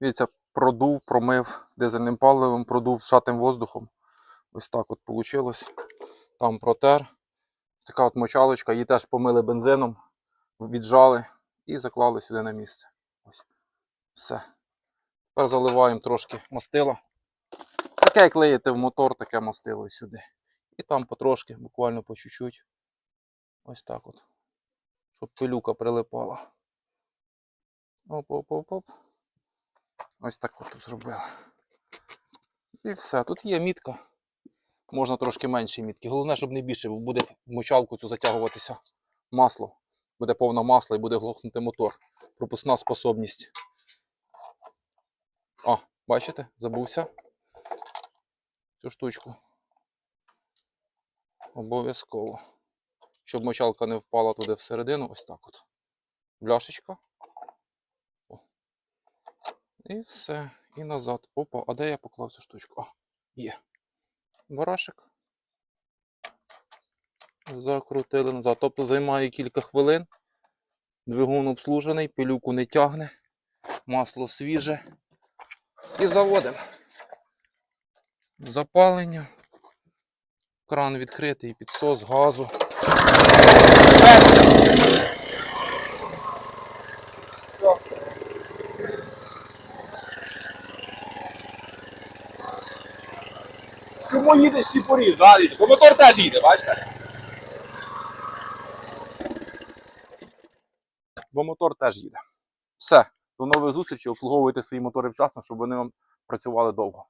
Дивіться, продув, промив дизельним паливом, продув шатим воздухом. Ось так от вийшло. Там протер. Така от мочалочка, її теж помили бензином, віджали і заклали сюди на місце. Ось. Все. Тепер заливаємо трошки мастила. Таке, як лиєте в мотор, таке мастило сюди. І там потрошки, буквально по чуть-чуть. Ось так от. Щоб пилюка прилипала. Оп-оп-оп-оп. Ось так от зробили. І все. Тут є мітка. Можна трошки менші мітки. Головне, щоб не більше, бо буде в мочалку цю затягуватися масло. Буде повне масло і буде глохнути мотор. Пропускна способність. О, бачите? Забувся. Цю штучку. Обов'язково. Щоб мочалка не впала туди всередину, ось так от. Бляшечка. І все. І назад. Опа, а де я поклав цю штучку? А, є. Барашек. Закрутили назад. Тобто займає кілька хвилин. Двигун обслужений, пилюку не тягне, масло свіже. І заводимо. Запалення. Кран відкритий, підсос газу. Чому їдеш всі поріз? Далі, бо мотор теж їде, бачите? Бо мотор теж їде. Все. До нових зустрічей. Обслуговуйте свої мотори вчасно, щоб вони вам працювали довго.